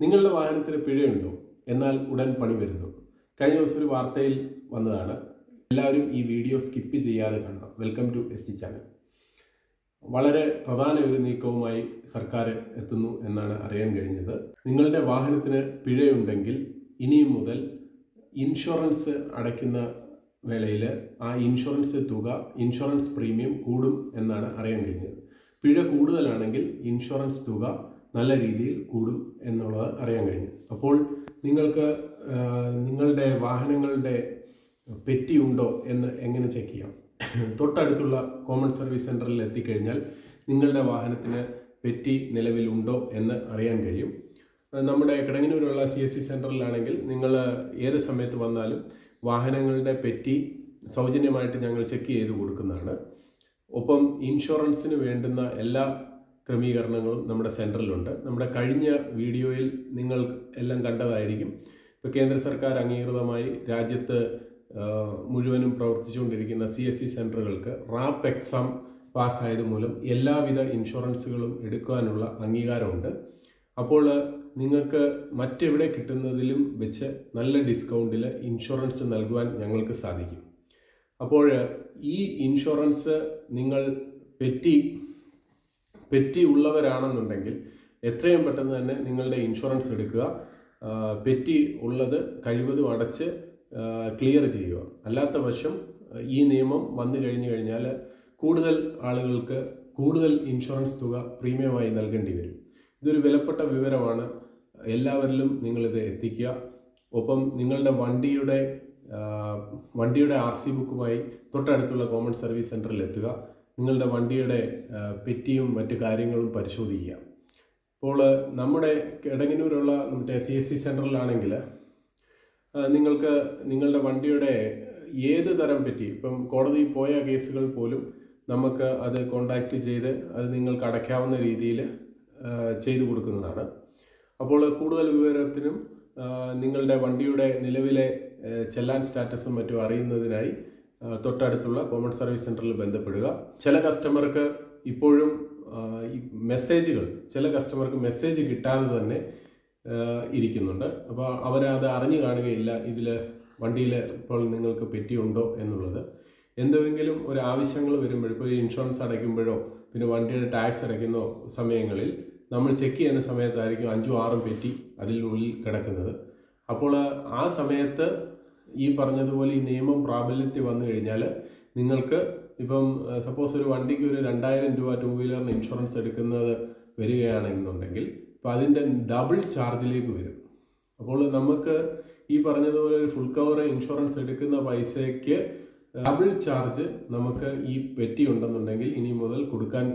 നിങ്ങളുടെ വാഹനത്തിന് പിഴയുണ്ടോ? എന്നാൽ ഉടൻ പണി വരുന്നു. കഴിഞ്ഞ ദിവസം ഒരു വാർത്തയിൽ വന്നതാണ്. എല്ലാവരും ഈ വീഡിയോ സ്കിപ്പ് ചെയ്യാതെ കാണണം. Welcome to S T channel. വളരെ പ്രധാന ഒരു നീക്കവുമായി സർക്കാർ എത്തുന്നു എന്നാണ് അറിയാൻ കഴിഞ്ഞത്. നിങ്ങളുടെ വാഹനത്തിന് പിഴയുണ്ടെങ്കിൽ ഇനിയും മുതൽ ഇൻഷുറൻസ് അടയ്ക്കുന്ന വേളയിൽ ആ ഇൻഷുറൻസ് തുക ഇൻഷുറൻസ് പ്രീമിയം കൂടും എന്നാണ് അറിയാൻ കഴിഞ്ഞത്. പിഴ കൂടുതലാണെങ്കിൽ ഇൻഷുറൻസ് തുക നല്ല രീതിയിൽ കൂടും എന്നുള്ളത് അറിയാൻ കഴിഞ്ഞു. അപ്പോൾ നിങ്ങൾക്ക് നിങ്ങളുടെ വാഹനങ്ങളുടെ പെറ്റി ഉണ്ടോ എന്ന് എങ്ങനെ ചെക്ക് ചെയ്യാം? തൊട്ടടുത്തുള്ള കോമൺ സർവീസ് സെന്ററിൽ എത്തിക്കഴിഞ്ഞാൽ നിങ്ങളുടെ വാഹനത്തിന് പെറ്റി നിലവിലുണ്ടോ എന്ന് അറിയാൻ കഴിയും. നമ്മുടെ കിടങ്ങനൂരുള്ള സി എസ് സി സെന്ററിലാണെങ്കിൽ നിങ്ങൾ ഏത് സമയത്ത് വന്നാലും വാഹനങ്ങളുടെ പെറ്റി സൗജന്യമായിട്ട് ഞങ്ങൾ ചെക്ക് ചെയ്ത് കൊടുക്കുന്നതാണ്. ഒപ്പം ഇൻഷുറൻസിന് വേണ്ടുന്ന എല്ലാ ക്രമീകരണങ്ങളും നമ്മുടെ സെന്ററിലുണ്ട് നമ്മുടെ കഴിഞ്ഞ വീഡിയോയിൽ നിങ്ങൾ എല്ലാം കണ്ടതായിരിക്കും. ഇപ്പോൾ കേന്ദ്ര സർക്കാർ അംഗീകൃതമായി രാജ്യത്ത് മുഴുവനും പ്രവർത്തിച്ചുകൊണ്ടിരിക്കുന്ന സി എസ് സി സെന്ററുകൾക്ക് റാപ്പ് എക്സാം പാസ്സായത് മൂലം എല്ലാവിധ ഇൻഷുറൻസുകളും എടുക്കുവാനുള്ള അംഗീകാരമുണ്ട്. അപ്പോൾ നിങ്ങൾക്ക് മറ്റെവിടെ കിട്ടുന്നതിലും വെച്ച് നല്ല ഡിസ്കൗണ്ടിൽ ഇൻഷുറൻസ് നൽകുവാൻ ഞങ്ങൾക്ക് സാധിക്കും. അപ്പോൾ ഈ ഇൻഷുറൻസ് നിങ്ങൾ പെറ്റി പെറ്റി ഉള്ളവരാണെന്നുണ്ടെങ്കിൽ എത്രയും പെട്ടെന്ന് തന്നെ നിങ്ങളുടെ ഇൻഷുറൻസ് എടുക്കുക. പെറ്റി ഉള്ളത് കഴിവതും അടച്ച് ക്ലിയർ ചെയ്യുക. അല്ലാത്ത പക്ഷം ഈ നിയമം വന്നു കഴിഞ്ഞു കഴിഞ്ഞാൽ കൂടുതൽ ആളുകൾക്ക് കൂടുതൽ ഇൻഷുറൻസ് തുക പ്രീമിയമായി നൽകേണ്ടി വരും. ഇതൊരു വിലപ്പെട്ട വിവരമാണ്. എല്ലാവരിലും നിങ്ങളിത് എത്തിക്കുക. ഒപ്പം നിങ്ങളുടെ വണ്ടിയുടെ വണ്ടിയുടെ ആർ സി ബുക്കുമായി തൊട്ടടുത്തുള്ള കോമൺ സർവീസ് സെന്ററിൽ എത്തുക. നിങ്ങളുടെ വണ്ടിയുടെ പെറ്റിയും മറ്റു കാര്യങ്ങളും പരിശോധിക്കുക. ഇപ്പോൾ നമ്മുടെ കിടങ്ങനൂരുള്ള മറ്റേ സി എസ് സി സെന്ററിലാണെങ്കിൽ നിങ്ങൾക്ക് നിങ്ങളുടെ വണ്ടിയുടെ ഏത് തരം പറ്റി ഇപ്പം കോടതിയിൽ പോയ കേസുകൾ പോലും നമുക്ക് അത് കോണ്ടാക്റ്റ് ചെയ്ത് അത് നിങ്ങൾക്ക് അടയ്ക്കാവുന്ന രീതിയിൽ ചെയ്തു കൊടുക്കുന്നതാണ്. അപ്പോൾ കൂടുതൽ വിവരത്തിനും നിങ്ങളുടെ വണ്ടിയുടെ നിലവിലെ ചെല്ലാൻ സ്റ്റാറ്റസും മറ്റും അറിയുന്നതിനായി തൊട്ടടുത്തുള്ള കോമൺ സർവീസ് സെന്ററിൽ ബന്ധപ്പെടുക. ചില കസ്റ്റമർക്ക് ഇപ്പോഴും ഈ മെസ്സേജുകൾ ചില കസ്റ്റമർക്ക് മെസ്സേജ് കിട്ടാതെ തന്നെ ഇരിക്കുന്നുണ്ട്. അപ്പോൾ അവരത് അറിഞ്ഞു കാണുകയില്ല ഇതിൽ വണ്ടിയിൽ ഇപ്പോൾ നിങ്ങൾക്ക് പെറ്റിയുണ്ടോ എന്നുള്ളത്. എന്തെങ്കിലും ഒരു ആവശ്യങ്ങൾ വരുമ്പോൾ ഇപ്പോൾ ഇൻഷുറൻസ് അടയ്ക്കുമ്പോഴോ പിന്നെ വണ്ടിയുടെ ടാക്സ് അടയ്ക്കുന്ന സമയങ്ങളിൽ നമ്മൾ ചെക്ക് ചെയ്യുന്ന സമയത്തായിരിക്കും അഞ്ചും ആറും പെറ്റി അതിനുള്ളിൽ കിടക്കുന്നത്. അപ്പോൾ ആ സമയത്ത് ഈ പറഞ്ഞതുപോലെ ഈ നിയമം പ്രാബല്യത്തിൽ വന്നു കഴിഞ്ഞാൽ നിങ്ങൾക്ക് ഇപ്പം സപ്പോസ് ഒരു വണ്ടിക്ക് ഒരു രണ്ടായിരം രൂപ ടൂ വീലറിന് ഇൻഷുറൻസ് എടുക്കുന്നത് വരികയാണെന്നുണ്ടെങ്കിൽ അപ്പോൾ അതിന്റെ ഡബിൾ ചാർജിലേക്ക് വരും. അപ്പോൾ നമുക്ക് ഈ പറഞ്ഞതുപോലെ ഒരു ഫുൾ കവർ ഇൻഷുറൻസ് എടുക്കുന്ന പൈസയ്ക്ക് ഡബിൾ ചാർജ് നമുക്ക് ഈ പെറ്റി ഉണ്ടെന്നുണ്ടെങ്കിൽ ഇനി മുതൽ കൊടുക്കാൻ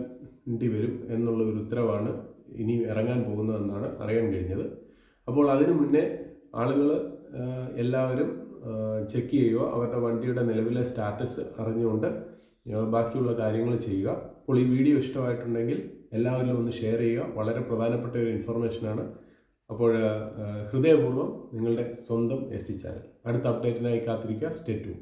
വരും എന്നുള്ള ഒരു ഉത്തരവാണ് ഇനി ഇറങ്ങാൻ പോകുന്നതെന്നാണ് അറിയാൻ കഴിഞ്ഞത്. അപ്പോൾ അതിനു മുന്നേ ആളുകൾ എല്ലാവരും ചെക്ക് ചെയ്യുക. അവരുടെ വണ്ടിയുടെ നിലവിലെ സ്റ്റാറ്റസ് അറിഞ്ഞുകൊണ്ട് ബാക്കിയുള്ള കാര്യങ്ങൾ ചെയ്യുക. അപ്പോൾ ഈ വീഡിയോ ഇഷ്ടമായിട്ടുണ്ടെങ്കിൽ എല്ലാവരിലും ഒന്ന് ഷെയർ ചെയ്യുക. വളരെ പ്രധാനപ്പെട്ട ഒരു ഇൻഫർമേഷനാണ് അപ്പോൾ ഹൃദയപൂർവം നിങ്ങളുടെ സ്വന്തം എസ് ടി ചാനൽ അടുത്ത അപ്ഡേറ്റിനായി കാത്തിരിക്കുക. Stay tune